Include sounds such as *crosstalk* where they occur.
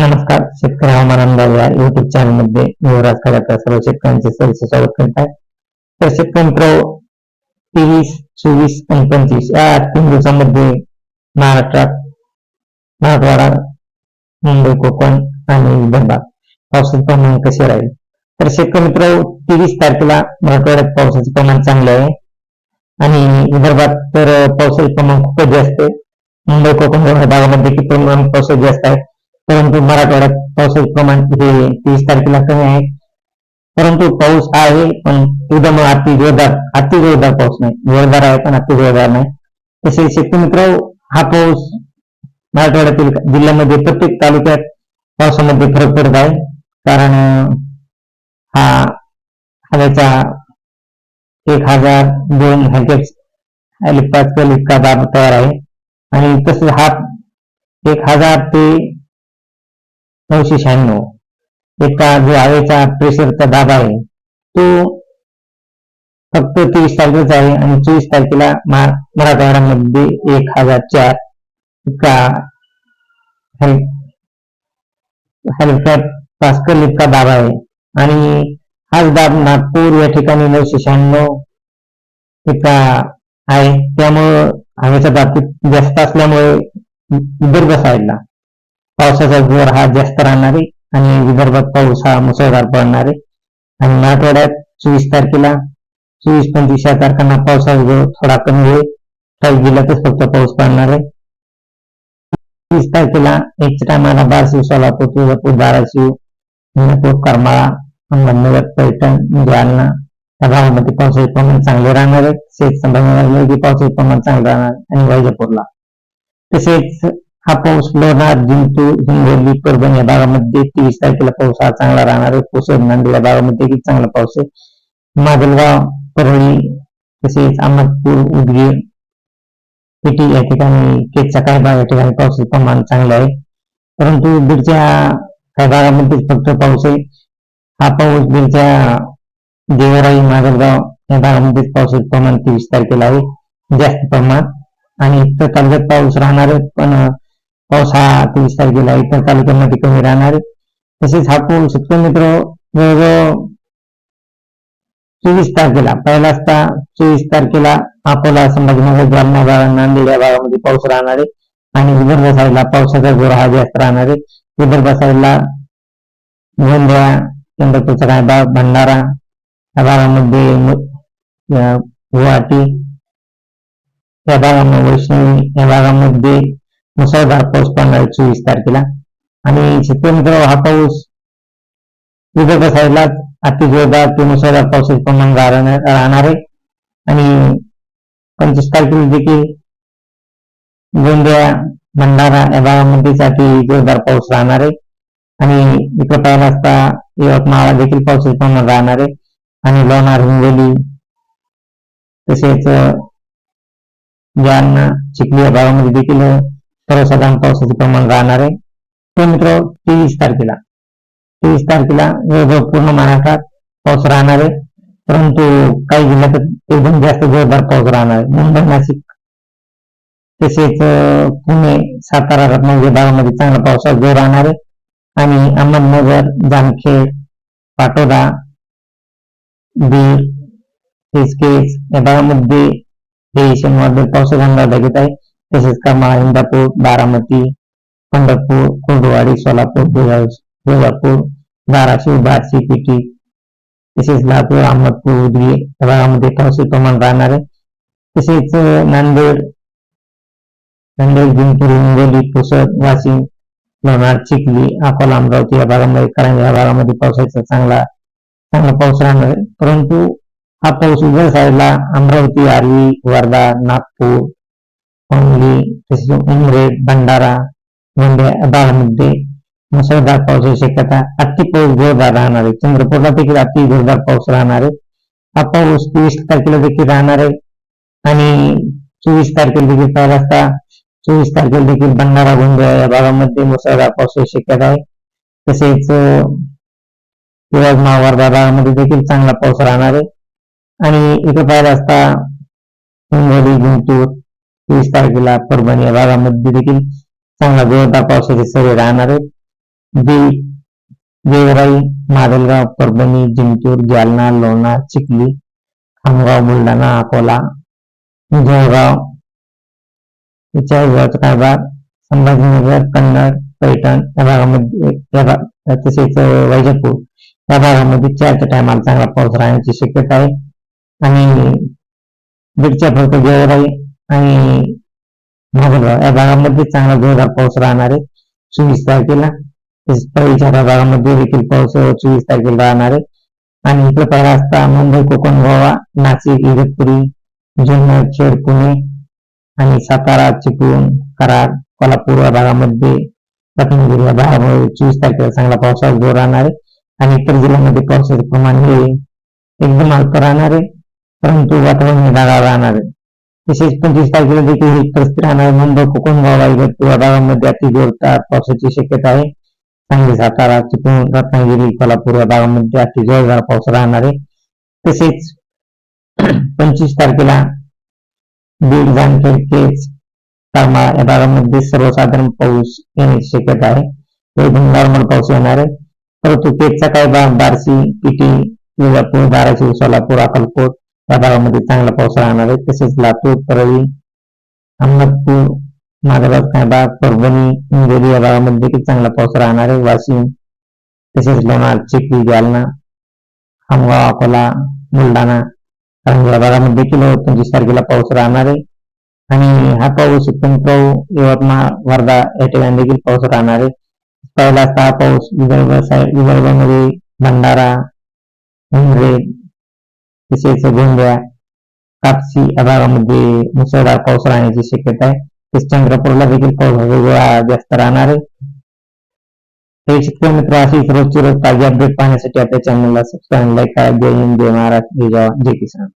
नमस्कार शेतकरी हवामान अंदाज या युट्यूब चॅनलमध्ये मी युवराज खड्याकर सर्व शेतकऱ्यांचे सहर्ष स्वागत करत आहे. तर शेतकरी मित्र तेवीस चोवीस आणि पंचवीस या तीन दिवसांमध्ये महाराष्ट्रात मराठवाडा मुंबई कोकण आणि विदर्भात पावसाचे प्रमाण कसे राहील? तर शेतकरी मित्र तेवीस तारखेला मराठवाड्यात पावसाचे प्रमाण चांगले आहे. आणि विदर्भात तर पावसाचे प्रमाण खूपच जास्त आहे. मुंबई कोकण या भागामध्ये देखील प्रमाण पावसाचे जास्त आहे? परंतु मराठवाड्यात पावसाचे प्रमाण हे तीस तारखेला कमी आहे. परंतु पाऊस आहे पण एकदम अति जोरदार अति जोरदार पाऊस नाही. जोरदार आहे पण अति जोरदार नाही. तसेच शेतकरी मित्र हा पाऊस मराठवाड्यातील जिल्ह्यामध्ये प्रत्येक तालुक्यात पावसामध्ये फरक पडत आहे. कारण हा हवेचा एक हजार दोन हॅकेट्स पाच इतका दाब तयार आहे. आणि तसेच हा एक हजार ते नऊशे शहाण्णव. इतका जो हवेचा प्रेशरचा दाब आहे तो फक्त तेवीस तारखेचा आहे आणि चोवीस तारखेला मराठवाड्यामध्ये एक हजार चार इतका हेल- हेलिकॉप्टर पास्कल इतका दाब आहे. आणि हाच दाब नागपूर या ठिकाणी नऊशे शहाण्णव इतका आहे. त्यामुळं हवेचा दाब जास्त असल्यामुळे विदर्भ साईडला पावसाचा जोर हा जास्त राहणार आहे आणि विदर्भात पाऊस हा मुसळधार पडणार. आहे आणि मराठवाड्यात चोवीस तारखेला चोवीस पंचवीस या तारखांना पावसाचा जोर थोडा कमी होईल. काही जिल्ह्यातच फक्त पाऊस पडणार आहे. तीस तारखेला एक टायमाला बारशिव सोलापूर तुळजापूर धाराशिव हिंगणपूर करमाळा अहमदनगर पैठण जालना या भागामध्ये पावसाचे प्रमाण चांगले राहणार आहे. तसेच संभाजीनगरमध्ये पावसाचे प्रमाण चांगले राहणार आणि वैजापूरला. तसेच हा पाऊस लोणार जिंतूर हिंगोली परभणी या भागामध्ये तेवीस तारखेला पाऊस हा चांगला राहणार आहे. पुसद नांदेड या भागामध्ये चांगला पाऊस आहे. माजलगाव परळी तसेच अहमदपूर उदगीर पेटी या ठिकाणी केचा काही भाग या ठिकाणी पावसाचे प्रमाण चांगले आहे. परंतु बीडच्या काही भागामध्ये फक्त पाऊस आहे. हा पाऊस बीडच्या देवराई माजलगाव या भागामध्ये पावसाचे प्रमाण तेवीस तारखेला आहे. जास्त प्रमाण. आणि इतर तालुक्यात पाऊस राहणार आहे पण पाऊस हा तेवीस तारखेला इतर तालुक्यांमध्ये कमी राहणार आहे. तसेच हा पाऊस शेतकरी मित्र जवळजवळ चोवीस तारखेला पहिला असता चोवीस तारखेला अकोला संभाजीनगर जालना भाग नांदेड या भागामध्ये पाऊस राहणार आहे. आणि विदर्भ साईडला पावसाचा जोर हा जास्त राहणार आहे. विदर्भ साईडला गोंदिया चंद्रपूरचा काय भाग भंडारा या भागामध्ये गुवाहाटी या भागामध्ये वैष्णवी या भागामध्ये मुसळधार पाऊस पडणार चोवीस तारखेला. आणि शेतकरी मित्र हा पाऊस विदर्भ साईडला अति जोरदार ते मुसळधार पावसाचे प्रमाण राहणार आहे. आणि पंचवीस तारखेला देखील गोंदिया भंडारा या भागामध्येच अति जोरदार पाऊस राहणार आहे. आणि इकडे पाहिला असता यवतमाळला देखील पावसाचे प्रमाण राहणार आहे. आणि लोणार हिंगोली तसेच अं, जालना चिखली या भागामध्ये देखील सर्वसाधारण पावसाचे प्रमाण राहणार आहे. ते मित्र तेवीस तारखेला तेवीस तारखेला जवळजवळ पूर्ण महाराष्ट्रात पाऊस राहणार आहे. परंतु काही जिल्ह्यात एकदम जास्त जोरदार पाऊस राहणार आहे. मुंबई नाशिक तसेच पुणे सातारा रत्नागिरी भागामध्ये चांगला पावसाचा जोर राहणार आहे. आणि अहमदनगर जामखेड पाटोदा बीड केस या भागामध्ये हे शनिवार पावसाचा अंदाज घेत आहे. तसेच करमाळा इंदापूर बारामती पंढरपूर कोंडवाडी सोलापूर तुळजापूर धाराशिव बार्शी पेटी तसेच लातूर अहमदपूर उदगी या भागामध्ये पावसे प्रमाण राहणार आहे तसेच नांदेड नांदेड जिंतूर हिंगोली पुसद वाशिम लोणार चिखली अकोला अमरावती या भागामध्ये कारण या भागामध्ये पावसाचा चांगला चांगला पाऊस राहणार आहे. परंतु हा पाऊस उभय साईडला अमरावती आर्वी वर्धा नागपूर सांगली तसेच उमरेड भंडारा मध्ये या मुसळधार पावसाची शक्यता अति पाऊस जोरदार राहणार आहे चंद्रपूरला देखील अति जोरदार पाऊस राहणार आहे हा पाऊस तेवीस तारखेला देखील राहणार आहे आणि चोवीस तारखेला देखील काय असता चोवीस तारखेला देखील भंडारा गोंदिया या भागामध्ये मुसळधार पावसाची शक्यता आहे तसेच अं, यवतमाळ भागामध्ये देखील चांगला पाऊस राहणार आहे आणि इथे पाहिलं असता हिंगोली गुंटूर वीस तारखेला परभणी या भागामध्ये देखील चांगला जोरदार पावसाचे सरी राहणार आहेत. बीड गेवराई परभणी जिंतूर जालना लोणा चिखली खामगाव बुलढाणा अकोला जळगाव याच्या कारभार संभाजीनगर कन्नड पैठण या भागामध्ये तसेच वैजापूर या भागामध्ये चारच्या टायमाला चांगला पाऊस राहण्याची शक्यता आहे. आणि बीडच्या फक्त देवराई आणि या भागामध्ये चांगला जोरदार पाऊस राहणार आहे. चोवीस तारखेला तसेच त्या भागामध्ये देखील पाऊस चोवीस तारखेला राहणार आहे. आणि इकडे पहिला असता मुंबई कोकण गोवा नाशिक इगतपुरी जुन्नर खेड पुणे आणि सातारा चिपळूण कराड कोल्हापूर या भागामध्ये रत्नागिरी या भागामध्ये चोवीस तारखेला चांगला पावसाचा जोर राहणार आहे. आणि इतर जिल्ह्यामध्ये पावसाचे प्रमाण हे एकदम अल्प राहणार आहे. परंतु वातावरण हे ढगाळ राहणार आहे. तसेच पंचवीस तारखेला देखील ही परिस्थिती राहणार. मुंबई कोकण गोवा किंवा भागामध्ये अति जोरदार पावसाची शक्यता आहे. सांगली सातारा चिपळूण रत्नागिरी कोल्हापूर या भागामध्ये अति जोरदार पाऊस राहणार आहे. तसेच *clears throat* पंचवीस तारखेला बीड जामखेड केज करमाळा या भागामध्ये सर्वसाधारण पाऊस येण्याची शक्यता आहे. एकदम नॉर्मल पाऊस येणार आहे. परंतु केजचा काही भाग? बार्शी पिटी तुळजापूर धाराशिव सोलापूर अक्कलकोट या भागामध्ये चांगला पाऊस राहणार आहे. तसेच लातूर परळी अहमदपूर माधवराज काही भाग परभणी हिंगोली या भागामध्ये देखील चांगला पाऊस राहणार आहे. वाशिम तसेच लोणार चिखली जालना खामगाव अकोला बुलढाणा कारण या भागामध्ये देखील पंचवीस तारखेला पाऊस राहणार आहे. आणि हा पाऊस पिंपळगाव यवतमाळ वर्धा या ठिकाणी देखील पाऊस राहणार आहे. पहिला सहा पाऊस विदर्भ विदर्भामध्ये भंडारा उमरे तसेच गोंदिया कापसी या भागामध्ये मुसळधार पाऊस राहण्याची शक्यता आहे. तसेच चंद्रपूरला देखील पाऊस वेगवेगळा जास्त राहणार आहे. हे शेतकरी मित्र अशीच रोजची रोज ताजी अपडेट पाहण्यासाठी आपल्या चॅनलला सबस्क्राईब लाईक करा जय हिंद जय महाराष्ट्र जय जवान जय किसान.